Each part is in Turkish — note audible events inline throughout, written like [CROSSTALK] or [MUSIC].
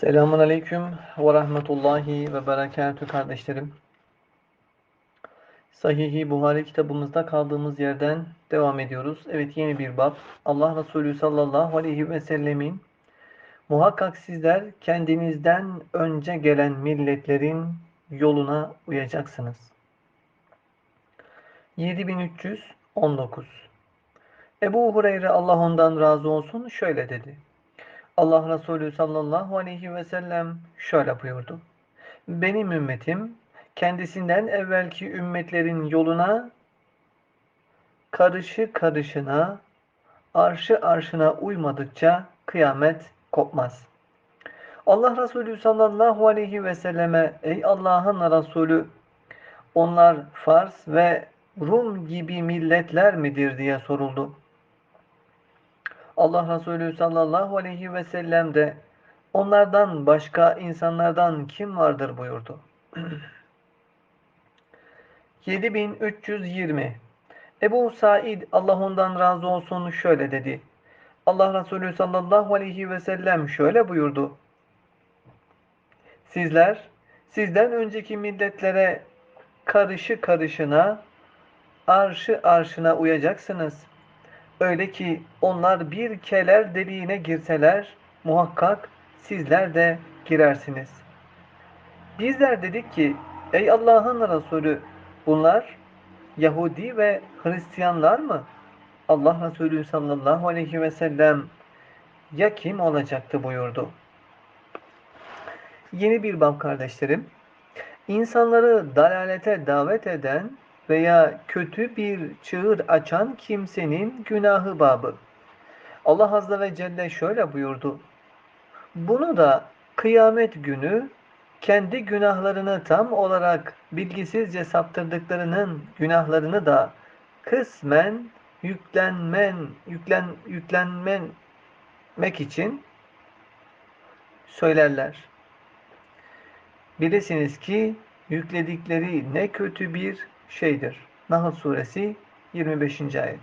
Selamun Aleyküm ve Rahmetullahi ve Berekatü kardeşlerim. Sahih-i Buhari kitabımızda kaldığımız yerden devam ediyoruz. Evet yeni bir bab. Allah Resulü sallallahu aleyhi ve sellemin muhakkak sizler kendinizden önce gelen milletlerin yoluna uyacaksınız. 7319 Ebu Hureyre Allah ondan razı olsun şöyle dedi. Allah Resulü sallallahu aleyhi ve sellem şöyle buyurdu. Benim ümmetim kendisinden evvelki ümmetlerin yoluna karışı karışına, arşı arşına uymadıkça kıyamet kopmaz. Allah Resulü sallallahu aleyhi ve selleme ey Allah'ın Resulü onlar Fars ve Rum gibi milletler midir diye soruldu. Allah Resulü sallallahu aleyhi ve sellem de onlardan başka insanlardan kim vardır buyurdu. [CLEARS THROAT] 7320 Ebu Said Allah ondan razı olsun şöyle dedi. Allah Resulü sallallahu aleyhi ve sellem şöyle buyurdu. Sizler sizden önceki milletlere karışı karışına, arşı arşına uyacaksınız. Öyle ki onlar bir keler deliğine girseler muhakkak sizler de girersiniz. Bizler dedik ki ey Allah'ın Resulü bunlar Yahudi ve Hristiyanlar mı? Allah Resulü sallallahu aleyhi ve sellem ya kim olacaktı buyurdu. Yeni bir bab kardeşlerim. İnsanları dalalete davet eden veya kötü bir çığır açan kimsenin günahı babı. Allah Azze ve Celle şöyle buyurdu. Bunu da kıyamet günü kendi günahlarını tam olarak bilgisizce saptırdıklarının günahlarını da kısmen yüklenmen, yüklen, yüklenmek için söylerler. Bilesiniz ki yükledikleri ne kötü bir şeydir. Nahl suresi 25. ayet.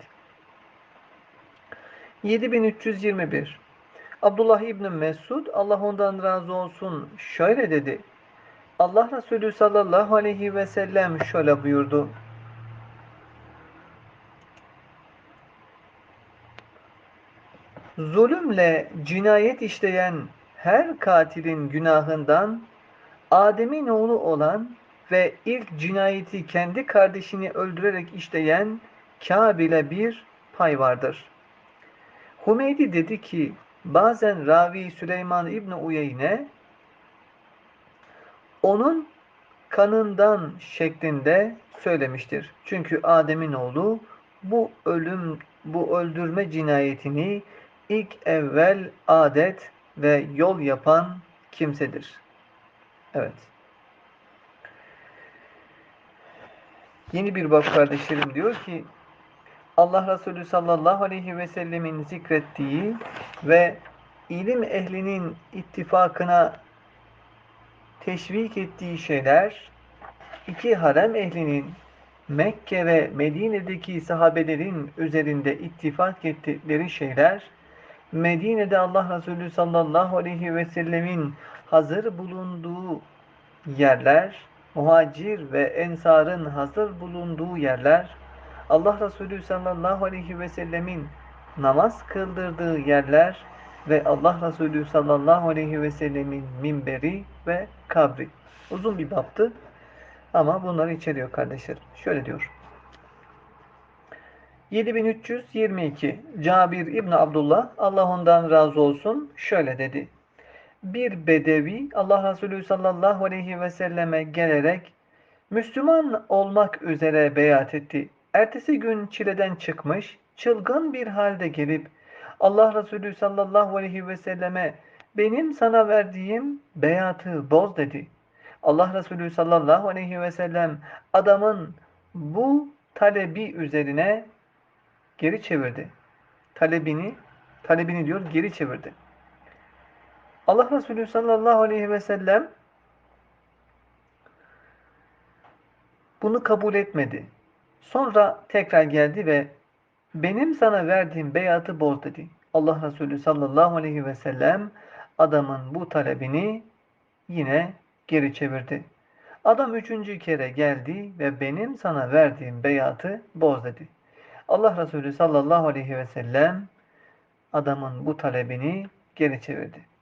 7321 Abdullah İbni Mesud Allah ondan razı olsun şöyle dedi. Allah Resulü sallallahu aleyhi ve sellem şöyle buyurdu. Zulümle cinayet işleyen her katilin günahından Adem'in oğlu olan ve ilk cinayeti kendi kardeşini öldürerek işleyen Kabil'e bir pay vardır. Humeydi dedi ki bazen ravi Süleyman İbni Uyeyne onun kanından şeklinde söylemiştir. Çünkü Adem'in oğlu bu ölüm, bu öldürme cinayetini ilk evvel adet ve yol yapan kimsedir. Evet. Yeni bir bab kardeşlerim diyor ki Allah Resulü sallallahu aleyhi ve sellemin zikrettiği ve ilim ehlinin ittifakına teşvik ettiği şeyler iki harem ehlinin Mekke ve Medine'deki sahabelerin üzerinde ittifak ettikleri şeyler Medine'de Allah Resulü sallallahu aleyhi ve sellemin hazır bulunduğu yerler muhacir ve ensarın hazır bulunduğu yerler, Allah Resulü sallallahu aleyhi ve sellemin namaz kıldırdığı yerler ve Allah Resulü sallallahu aleyhi ve sellemin minberi ve kabri. Uzun bir baptı ama bunları içeriyor kardeşler. Şöyle diyor. 7322 Cabir İbni Abdullah Allah ondan razı olsun şöyle dedi bir bedevi Allah Resulü sallallahu aleyhi ve selleme gelerek Müslüman olmak üzere beyat etti. Ertesi gün çileden çıkmış, çılgın bir halde gelip Allah Resulü sallallahu aleyhi ve selleme benim sana verdiğim beyatı boz dedi. Allah Resulü sallallahu aleyhi ve sellem adamın bu talebi üzerine geri çevirdi. Talebini, talebini diyor geri çevirdi. Allah Resulü sallallahu aleyhi ve sellem bunu kabul etmedi. Sonra tekrar geldi ve benim sana verdiğim beyatı boz dedi. Allah Resulü sallallahu aleyhi ve sellem adamın bu talebini yine geri çevirdi. Adam üçüncü kere geldi ve benim sana verdiğim beyatı boz dedi. Allah Resulü sallallahu aleyhi ve sellem adamın bu talebini geri çevirdi.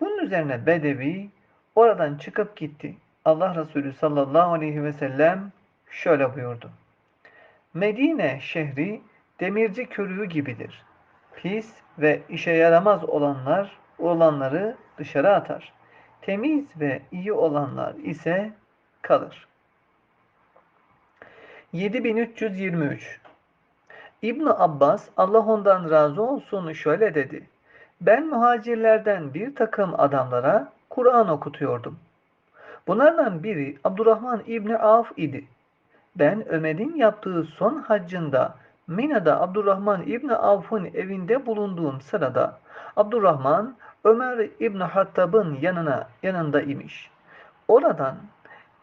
Bunun üzerine Bedevi oradan çıkıp gitti. Allah Resulü sallallahu aleyhi ve sellem şöyle buyurdu. Medine şehri demirci körüğü gibidir. Pis ve işe yaramaz olanlar olanları dışarı atar. Temiz ve iyi olanlar ise kalır. 7323 İbn Abbas Allah ondan razı olsun şöyle dedi. Ben muhacirlerden bir takım adamlara Kur'an okutuyordum. Bunlardan biri Abdurrahman İbni Avf idi. Ben Ömer'in yaptığı son haccında Mina'da Abdurrahman İbni Avf'ın evinde bulunduğum sırada Abdurrahman Ömer İbni Hattab'ın yanına yanında imiş. Oradan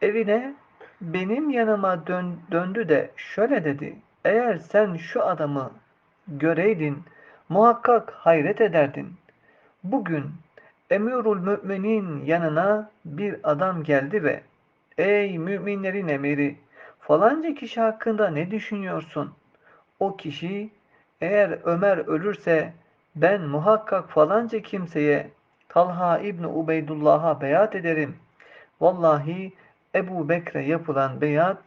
evine benim yanıma dön, döndü de şöyle dedi. Eğer sen şu adamı göreydin muhakkak hayret ederdin. Bugün Emirul Müminin yanına bir adam geldi ve Ey müminlerin emiri falanca kişi hakkında ne düşünüyorsun? O kişi eğer Ömer ölürse ben muhakkak falanca kimseye Talha İbni Ubeydullah'a beyat ederim. Vallahi Ebu Bekre yapılan beyat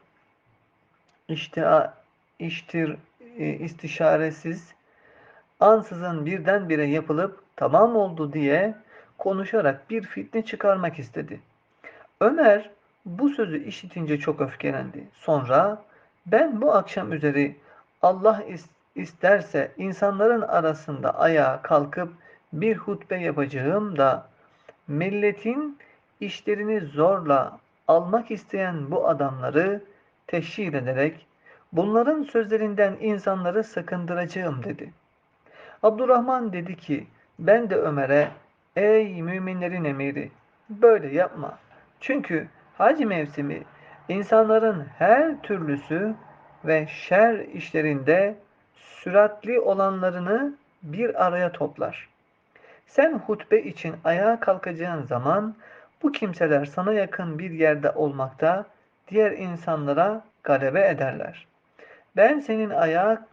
işte iştir, e, istişaresiz ansızın birdenbire yapılıp tamam oldu diye konuşarak bir fitne çıkarmak istedi. Ömer bu sözü işitince çok öfkelendi. Sonra ben bu akşam üzeri Allah isterse insanların arasında ayağa kalkıp bir hutbe yapacağım da milletin işlerini zorla almak isteyen bu adamları teşhir ederek bunların sözlerinden insanları sakındıracağım dedi. Abdurrahman dedi ki ben de Ömer'e ey müminlerin emiri böyle yapma. Çünkü hac mevsimi insanların her türlüsü ve şer işlerinde süratli olanlarını bir araya toplar. Sen hutbe için ayağa kalkacağın zaman bu kimseler sana yakın bir yerde olmakta diğer insanlara galebe ederler. Ben senin ayağa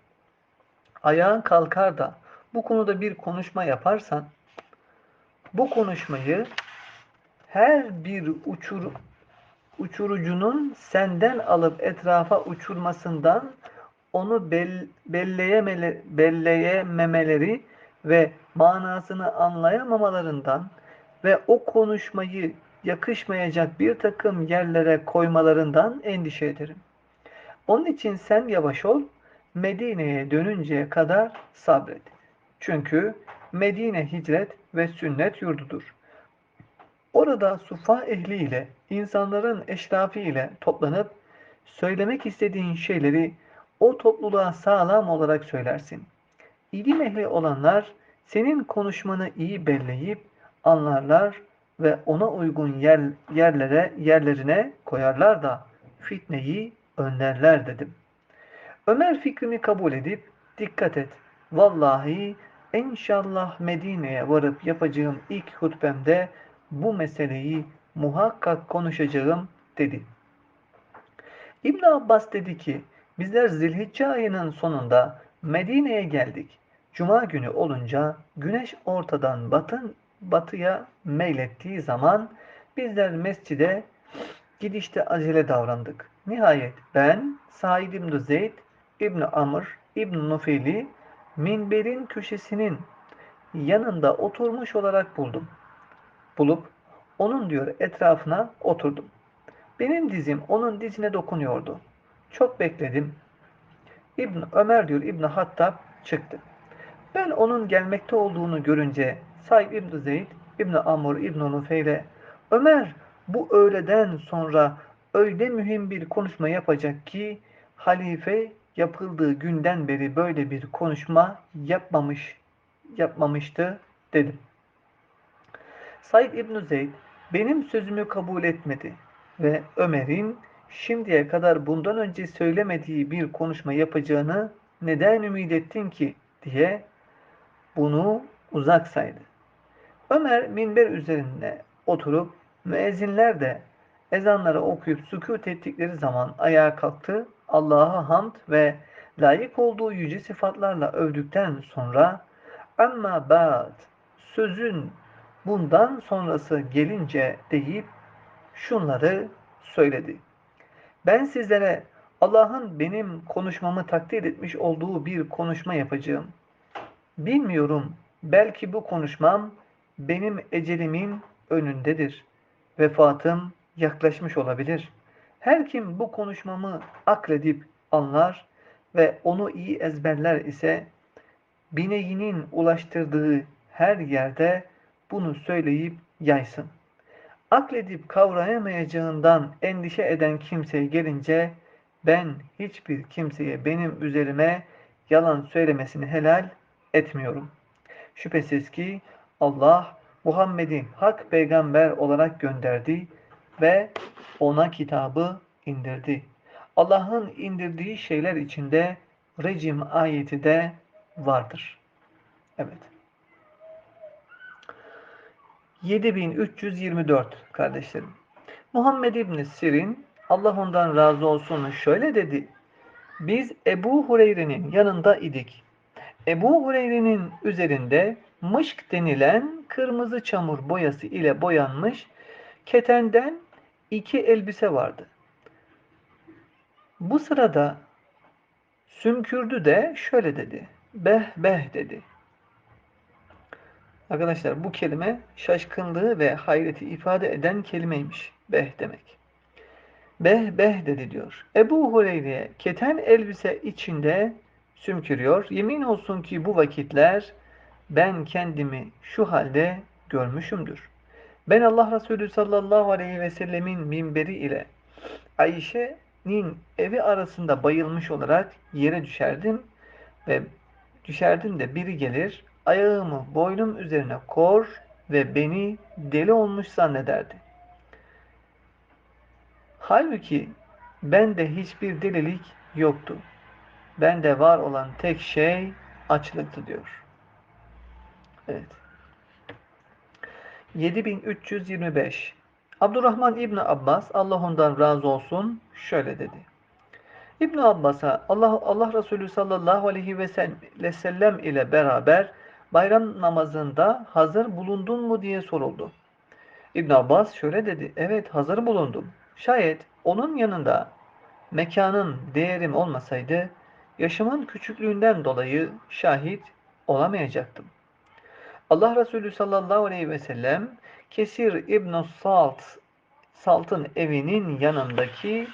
ayağın kalkar da bu konuda bir konuşma yaparsan bu konuşmayı her bir uçur, uçurucunun senden alıp etrafa uçurmasından onu bel, belleyemele, belleyememeleri ve manasını anlayamamalarından ve o konuşmayı yakışmayacak bir takım yerlere koymalarından endişe ederim. Onun için sen yavaş ol, Medine'ye dönünceye kadar sabret. Çünkü Medine hicret ve sünnet yurdudur. Orada sufa ehliyle, insanların eşrafı ile toplanıp söylemek istediğin şeyleri o topluluğa sağlam olarak söylersin. İlim ehli olanlar senin konuşmanı iyi belleyip anlarlar ve ona uygun yer, yerlere yerlerine koyarlar da fitneyi önlerler dedim. Ömer fikrimi kabul edip dikkat et. Vallahi inşallah Medine'ye varıp yapacağım ilk hutbemde bu meseleyi muhakkak konuşacağım dedi. İbn Abbas dedi ki bizler Zilhicce ayının sonunda Medine'ye geldik. Cuma günü olunca güneş ortadan batın, batıya meylettiği zaman bizler mescide gidişte acele davrandık. Nihayet ben Said İbn Zeyd İbn Amr İbn Nufeli minberin köşesinin yanında oturmuş olarak buldum. Bulup onun diyor etrafına oturdum. Benim dizim onun dizine dokunuyordu. Çok bekledim. İbn Ömer diyor İbn Hattab çıktı. Ben onun gelmekte olduğunu görünce Said İbn Zeyd İbn Amr İbn Nufeyle Ömer bu öğleden sonra öyle mühim bir konuşma yapacak ki halife yapıldığı günden beri böyle bir konuşma yapmamış yapmamıştı dedim. Said İbn Zeyd benim sözümü kabul etmedi ve Ömer'in şimdiye kadar bundan önce söylemediği bir konuşma yapacağını neden ümit ettin ki diye bunu uzak saydı. Ömer minber üzerine oturup müezzinler de ezanları okuyup sükût ettikleri zaman ayağa kalktı. Allah'a hamd ve layık olduğu yüce sıfatlarla övdükten sonra amma ba'd sözün bundan sonrası gelince deyip şunları söyledi. Ben sizlere Allah'ın benim konuşmamı takdir etmiş olduğu bir konuşma yapacağım. Bilmiyorum, belki bu konuşmam benim ecelimin önündedir. Vefatım yaklaşmış olabilir. Her kim bu konuşmamı akledip anlar ve onu iyi ezberler ise bineğinin ulaştırdığı her yerde bunu söyleyip yaysın. Akledip kavrayamayacağından endişe eden kimseye gelince ben hiçbir kimseye benim üzerime yalan söylemesini helal etmiyorum. Şüphesiz ki Allah Muhammed'i hak peygamber olarak gönderdi ve ona kitabı indirdi. Allah'ın indirdiği şeyler içinde rejim ayeti de vardır. Evet. 7324 kardeşlerim. Muhammed İbni Sirin Allah ondan razı olsun şöyle dedi. Biz Ebu Hureyre'nin yanında idik. Ebu Hureyre'nin üzerinde mışk denilen kırmızı çamur boyası ile boyanmış ketenden iki elbise vardı. Bu sırada sümkürdü de şöyle dedi. Beh beh dedi. Arkadaşlar bu kelime şaşkınlığı ve hayreti ifade eden kelimeymiş. Beh demek. Beh beh dedi diyor. Ebu Hureyre'ye keten elbise içinde sümkürüyor. Yemin olsun ki bu vakitler ben kendimi şu halde görmüşümdür. Ben Allah Resulü sallallahu aleyhi ve sellemin minberi ile Ayşe'nin evi arasında bayılmış olarak yere düşerdim ve düşerdim de biri gelir ayağımı boynum üzerine kor ve beni deli olmuş zannederdi. Halbuki bende hiçbir delilik yoktu. Bende var olan tek şey açlıktı diyor. Evet. 7325 Abdurrahman İbni Abbas Allah ondan razı olsun şöyle dedi. İbn Abbas'a Allah Allah Resulü sallallahu aleyhi ve sellem ile beraber bayram namazında hazır bulundun mu diye soruldu. İbn Abbas şöyle dedi. Evet hazır bulundum. Şayet onun yanında mekanın değerim olmasaydı yaşımın küçüklüğünden dolayı şahit olamayacaktım. Allah Resulü sallallahu aleyhi ve sellem Kesir İbn Salt Salt'ın evinin yanındaki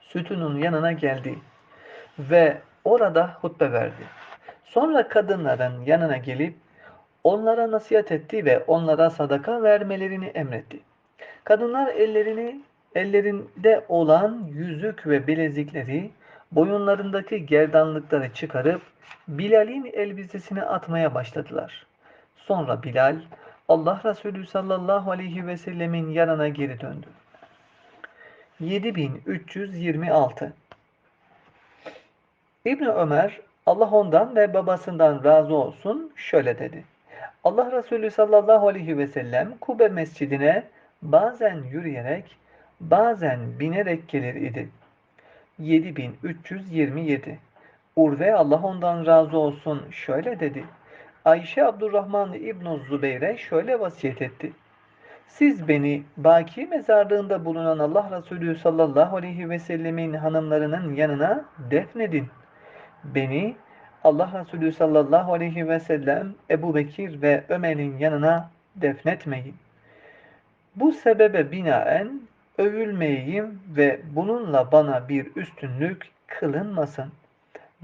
sütunun yanına geldi ve orada hutbe verdi. Sonra kadınların yanına gelip onlara nasihat etti ve onlara sadaka vermelerini emretti. Kadınlar ellerini ellerinde olan yüzük ve bilezikleri, boyunlarındaki gerdanlıkları çıkarıp Bilal'in elbisesini atmaya başladılar. Sonra Bilal Allah Resulü sallallahu aleyhi ve sellemin yanına geri döndü. 7326 İbni Ömer Allah ondan ve babasından razı olsun şöyle dedi. Allah Resulü sallallahu aleyhi ve sellem Kube mescidine bazen yürüyerek bazen binerek gelir idi. 7327 Urve Allah ondan razı olsun şöyle dedi. Ayşe Abdurrahman İbn Zübeyre şöyle vasiyet etti. Siz beni Baki mezarlığında bulunan Allah Resulü sallallahu aleyhi ve sellemin hanımlarının yanına defnedin. Beni Allah Resulü sallallahu aleyhi ve sellem Ebu Bekir ve Ömer'in yanına defnetmeyin. Bu sebebe binaen övülmeyeyim ve bununla bana bir üstünlük kılınmasın.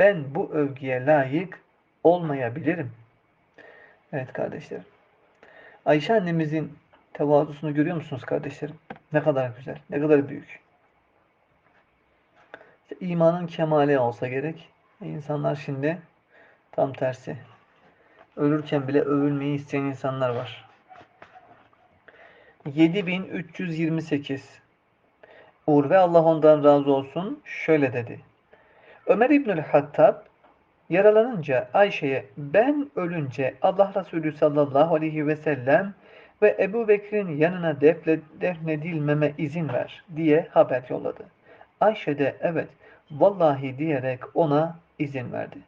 Ben bu övgüye layık olmayabilirim. Evet kardeşlerim. Ayşe annemizin tevazusunu görüyor musunuz kardeşlerim? Ne kadar güzel, ne kadar büyük. İşte imanın kemali olsa gerek. İnsanlar şimdi tam tersi. Ölürken bile övülmeyi isteyen insanlar var. 7328 Urve Allah ondan razı olsun şöyle dedi. Ömer İbnül Hattab Yaralanınca Ayşe'ye ben ölünce Allah Resulü sallallahu aleyhi ve sellem ve Ebu Bekir'in yanına defle, defnedilmeme izin ver diye haber yolladı. Ayşe de evet vallahi diyerek ona izin verdi.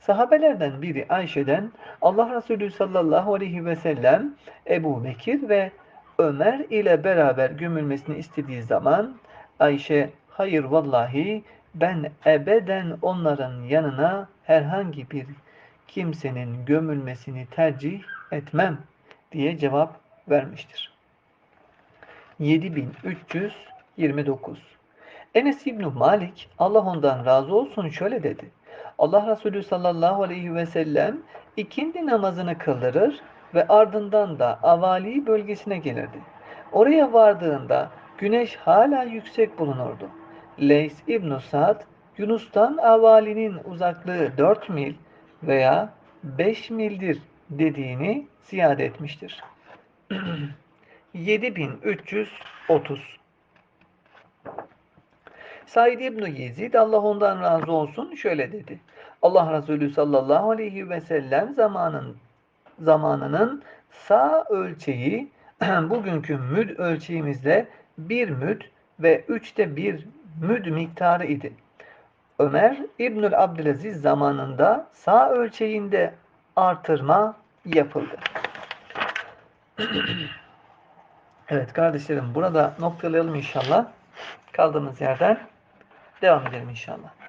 Sahabelerden biri Ayşe'den Allah Resulü sallallahu aleyhi ve sellem Ebu Bekir ve Ömer ile beraber gömülmesini istediği zaman Ayşe hayır vallahi ben ebeden onların yanına herhangi bir kimsenin gömülmesini tercih etmem diye cevap vermiştir. 7329 Enes İbn Malik Allah ondan razı olsun şöyle dedi. Allah Resulü sallallahu aleyhi ve sellem ikindi namazını kıldırır ve ardından da avali bölgesine gelirdi. Oraya vardığında güneş hala yüksek bulunurdu. Leys İbn Sa'd Yunus'tan avalinin uzaklığı 4 mil veya 5 mildir dediğini ziyade etmiştir. [CLEARS THROAT] 7330 Said İbn Yezid Allah ondan razı olsun şöyle dedi. Allah Resulü sallallahu aleyhi ve sellem zamanın zamanının sağ ölçeği [CLEARS THROAT] bugünkü müd ölçeğimizde bir müd ve üçte bir müd miktarı idi. Ömer İbnül Abdülaziz zamanında sağ ölçeğinde artırma yapıldı. [CLEARS THROAT] evet kardeşlerim burada noktalayalım inşallah. Kaldığımız yerden devam edelim inşallah.